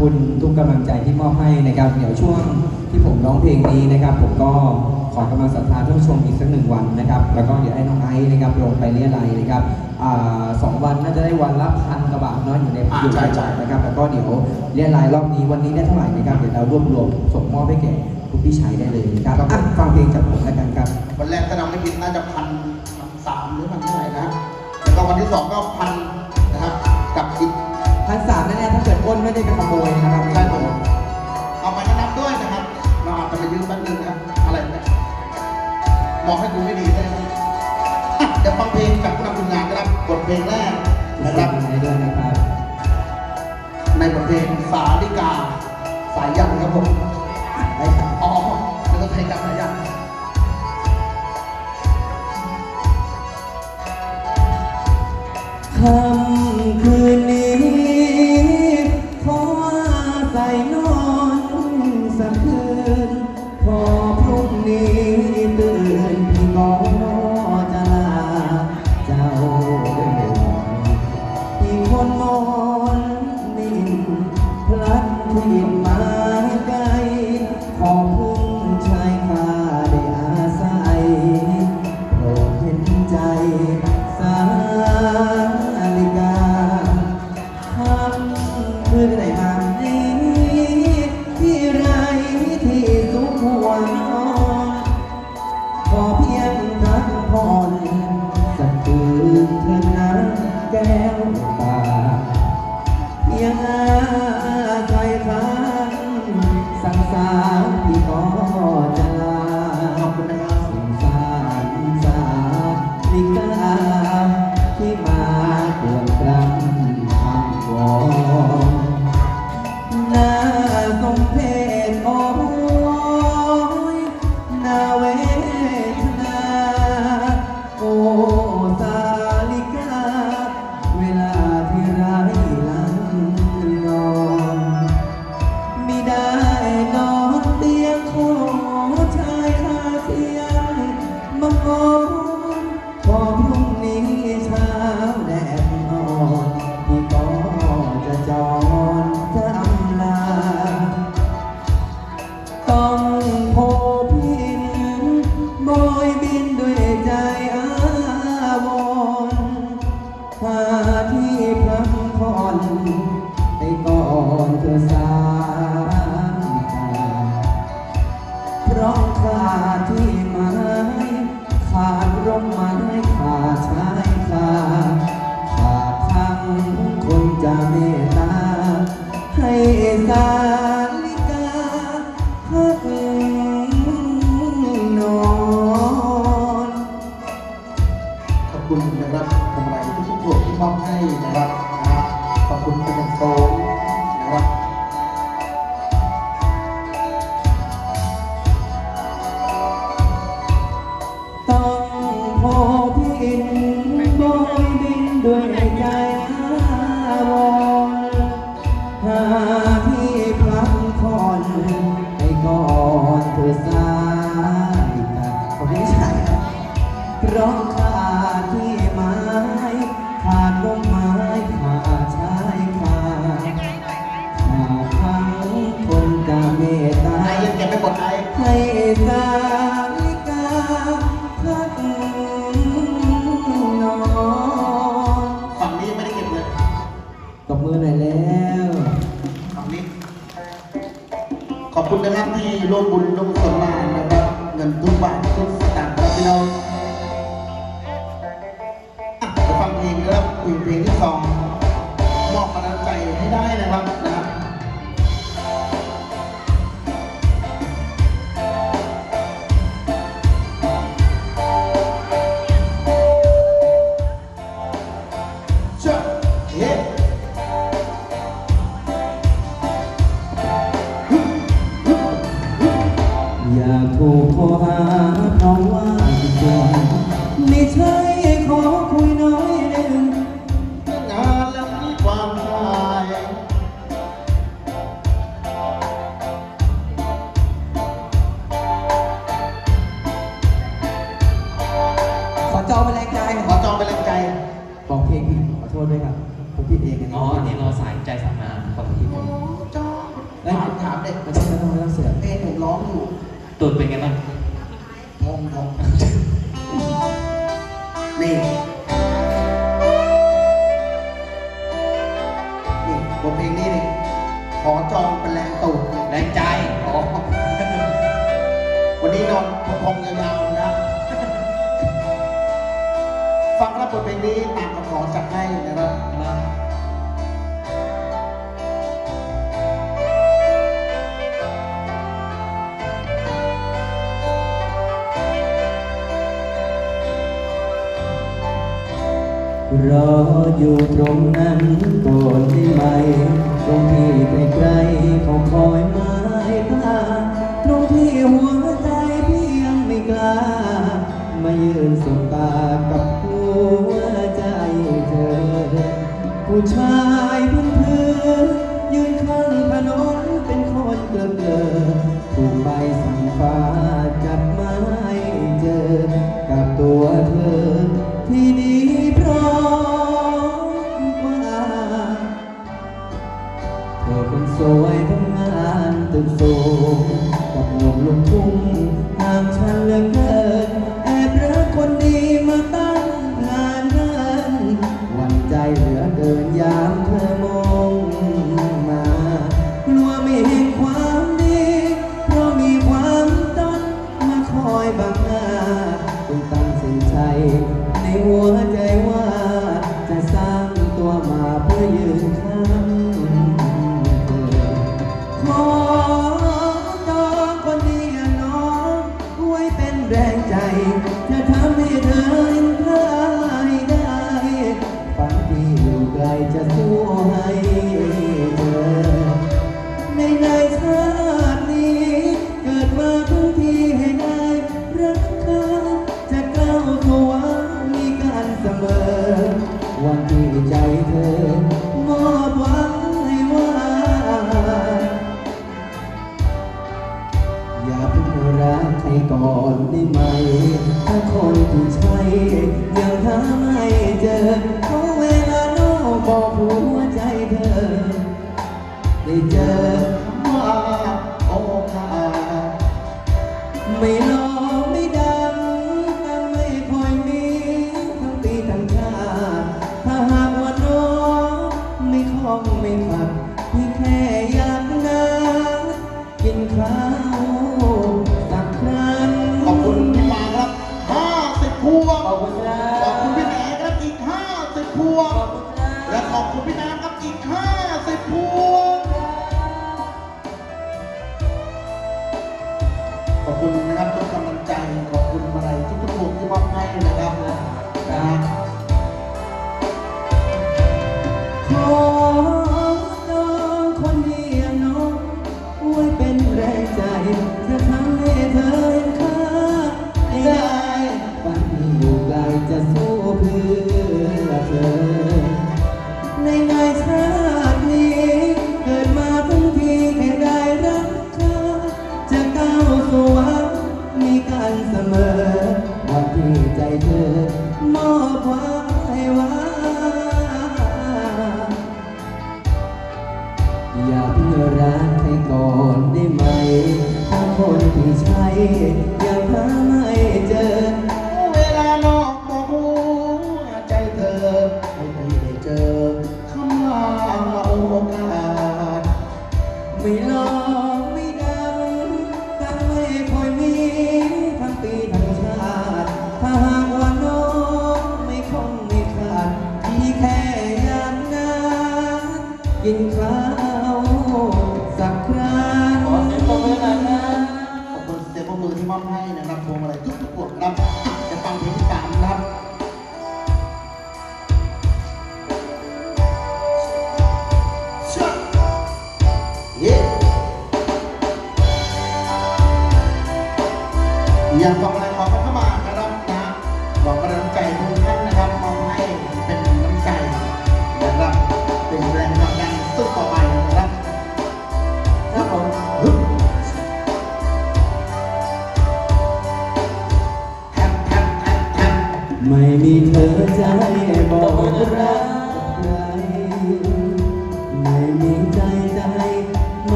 คุณทุกกำลังใจที่มอบให้นะครับเดี๋ยวช่วงที่ผมร้องเพลงนี้นะครับ ผมก็ขอกำลังศรัทธาท่านผู้ชมอีกสักหนึ่งวันนะครับ แล้วก็เดี๋ยวให้น้องไอซ์นะครับลงไปเรียอะไรยนะครับสองวันน่าจะได้วันละพันกว่าบาทเนาะอยู่ในอยู่ในใช่ใช่นะครับแล้วก็เดี๋ยวเรียรายรอบนี้วันนี้ได้เท่าไหร่นะครับเดี๋ยวเรารวบรวมส่งมอบให้แก่คุณพี่ชัยได้เลยนะครับฟังเพลงจากผมแล้วกันครับวันแรกถ้าเราไม่ผิดน่าจะพันสามหรือพันเท่าไหร่นะแล้วก็วันที่สองก็พัน สามแน่ๆถ้าเกิดอ้นไม่ได้ไปขโมยนะครับใช่ผมเอาไปก็นับด้วยนะครับ เราอาจจะไปยืมแป๊บนึงนะครับอะไรเนี่ยมองให้ดูไม่ดีเลยนะอะเดี๋ยวฟังเพลงจากผู้นำทีมงานนะครับบทเพลงแรกนะนะคครัรับบในด้วยนะครับ ในบทเพลงสาลิกา สายยันครับผมได้ครับอ๋อแล้วก็เพลงกับสายยันค่ำ จ้าพี่คนมอง สั่ ร่วมบุญร่วมสมานะครับเงินทุกบาท จองเป็นแรงตูดแรงใจอ๋อวันนี้นอนพงยาวๆนะฟังรับบทเพลงนี้ตามคำขอจากให้นะครับรออยู่ตรงนั้นก่อนได้ไหม น้งที่ไกลๆเขาคอยมาให้พาน้งที่หัวใจพี่ยังไม่กล้า มายืนสบตากับหัวใจเธอ ผู้ชาย dive. รักให้ก่อนได้ไหมถ้าคนที่ใช่อย่าพามา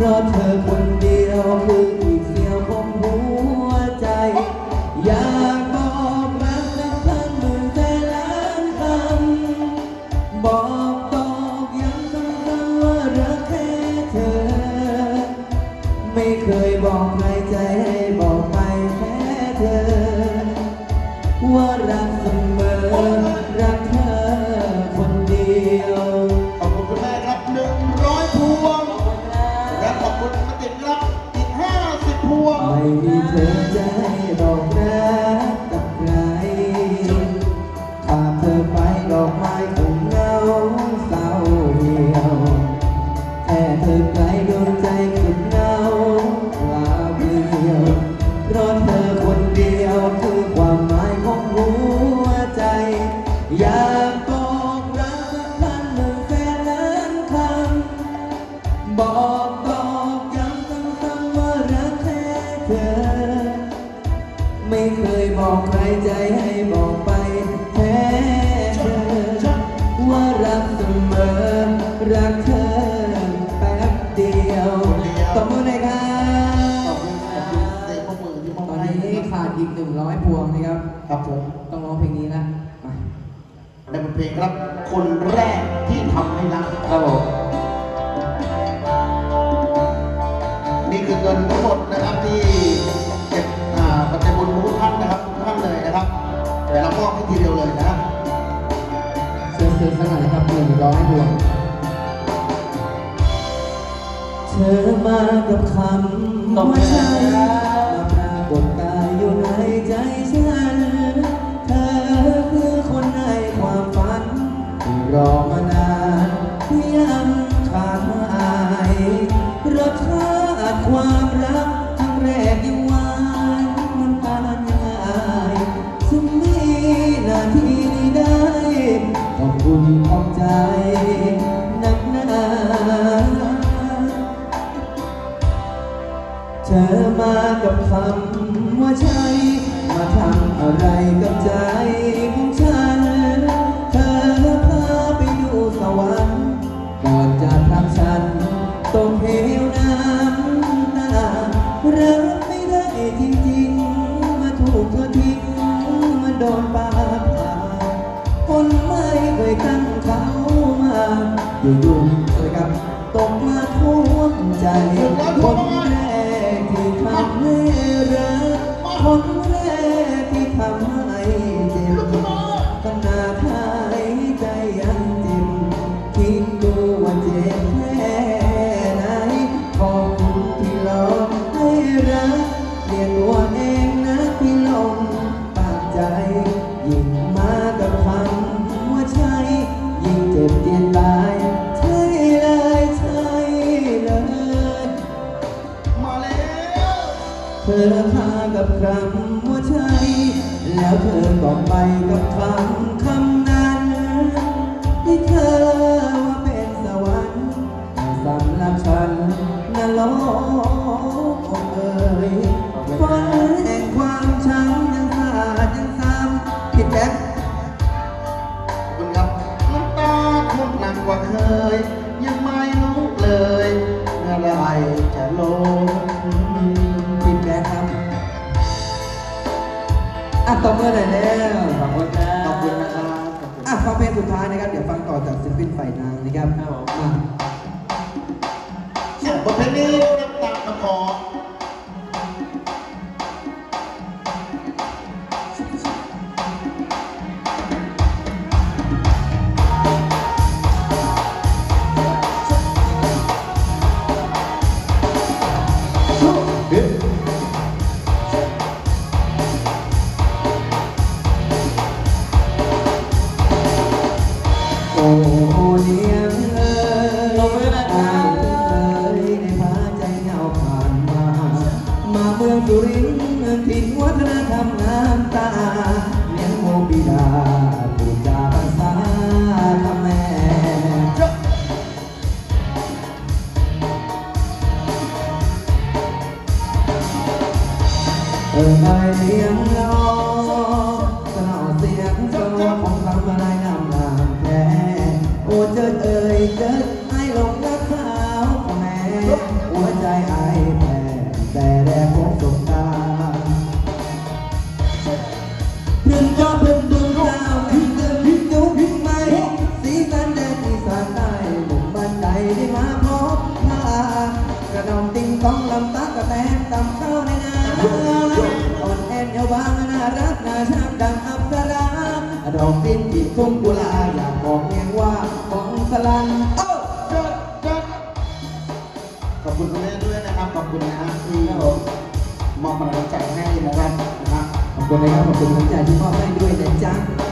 เพราะเธอคน ว่ารักเสมอ รักเธอแป๊บเดียวตบมือหน่อยครัขอบคุณขอบเสียงปรบมือที่มอบตอนให้นี้ขาดอีกหนึ่งร้อยพวงนะครับ ครับผมต้องร้องเพลงนี้ล้วมาในบทเพลงครับ คนแรกที่ทำให้รัก ครับผมนี่คือเงินทั้งหมดนะครับที่เก็บอ่าปัจจัยบุญทุกท่านนะครับทุกท่านเลยนะครับเดี๋ยวเรามอบให้ทีเดียวเลยนะครับ เชิญเชิญสักหน่อยนะครับหนึ่งร้อยพวง เธอมากับคำว่าใช่มาปรากฏกายอยู่ในใจฉัน เธอคือคนในความฝันที่รอมานานที่ยังขาดหายรสชาติความรัก ม เอ่ยฟ้าแห่งความช้ำยังสาดยังซ้ำผิดแบ็คขอบคุณครับน้ำตาคงหนักกว่าเคย ยังไม่ลุกเลยเมื่อไหรจะลงผิดแบ็คครับอะตบมือหน่อยแล้วขอบคุณนะขอบคุณนะครับขอบคุณอะฟังเพลงสุดท้ายนะครับ เดี๋ยวฟังต่อจากศิลปินฝ่ายนางนะครับมาบ บทเพลงนี้น้ำตาคำขอ ระดองติงต้องลำตากระแตนตำเข้าในนาอ่อนแอนเอวบางน่ารักน่าชักดังอัปสราดอกตินจีบทุ่งกุลาอยากบอกเพียงว่าของสลันโอ้เจิดเจิดขอบคุณคุณแม่ด้วยนะครับ ขอบคุณนะฮะที่มอบกำลังใจให้นะครับนะฮะขอบคุณนะครับขอบคุณน้ำใจที่มอบให้ด้วยนะจ๊ะ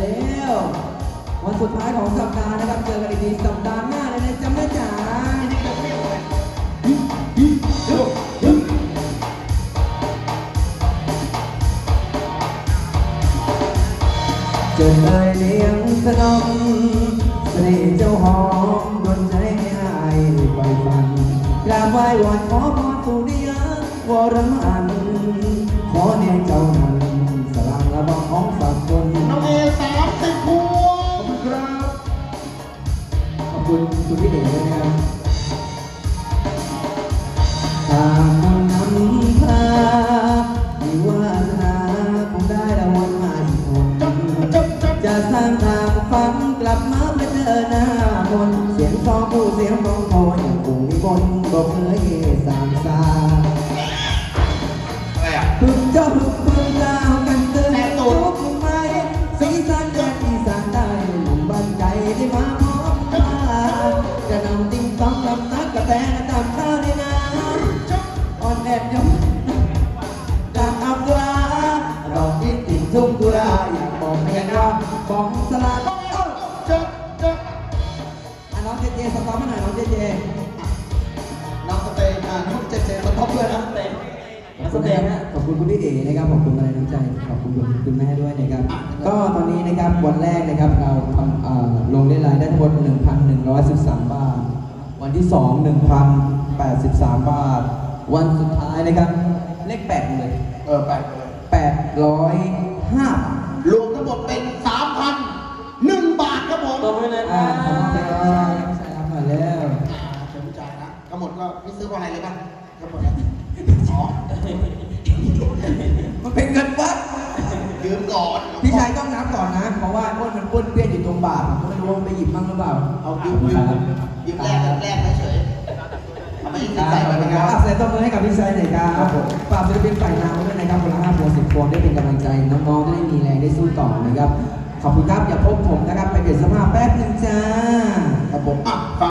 แล้ววันสุดท้ายของสัปดาห์นะครับ เจอกันอีกทีสัปดาห์หน้าเลยนะจ๊ะแม่จ๋าเจอเลยเลี้ยงสนมเสน่ห์เจ้าหอมดนใจให้อายไปฟันกราบไหว้วอนขอพรสุริยวรมันขอเนียเจ้านั้น คุณคุณพี่เด็กด้วยนะครับตามนำพามีวาสนาคงได้รางวัลมาอีกคนจะสร้างทางฝันกลับมาเพื่อเจอหน้ามนต์เสียงซอผู้เสียงร้องโออย่างคงมีบนต์บอกเคยสามสาอะไรอะพึ่งเจ้า เจเจน้องสเตย์อ่าน้องเจเจสท็อปด้วยนะขอบคุณนะขอบคุณคุณพี่เอ๋นะครับ ขอบคุณอะไรน้ำใจ ขอบคุณคุณแม่ด้วยนะครับ ก็ตอนนี้นะครับวันแรกนะครับเราทำเอ่อลงได้รายได้ทั้งหมด 1,113 บาท วันที่ 2 1,083 บาท วันสุดท้ายนะครับเลข8เลย เออแปดเลย805บาทรวมทั้งหมดเป็น ทั้งหมดก็ไม่ซื้ออะไรเลยป่ะทั้งหมดเนี่ยอ๋อมันเป็นเงินวัด ยืมก่อนพี่ชายต้องนับก่อนนะ เพราะว่าอ้นมันป้วนเปี้ยนอยู่ตรงบาทผมก็ไม่รู้ว่ามันไปหยิบบ้างหรือเปล่า เอายืมยืมยืมแรกกันแรกเฉยเอาไม่ได้คใส่รับไปขอบคุณนะคครัรับบอะแสดงตบมือให้กับพี่ชายหน่อยครัครับบผมฝากศิลปินฝ่ายนามด้วยนะครับคนละห้าพวงสิบพวงได้เป็นกำลังใจน้องๆจะได้มีแรงได้สู้ต่อนะครับ ขอบคุณครับอย่าพบผมนะครับไปเปลี่ยนเสภาพแป๊บหนึงจ้าครับผมอะ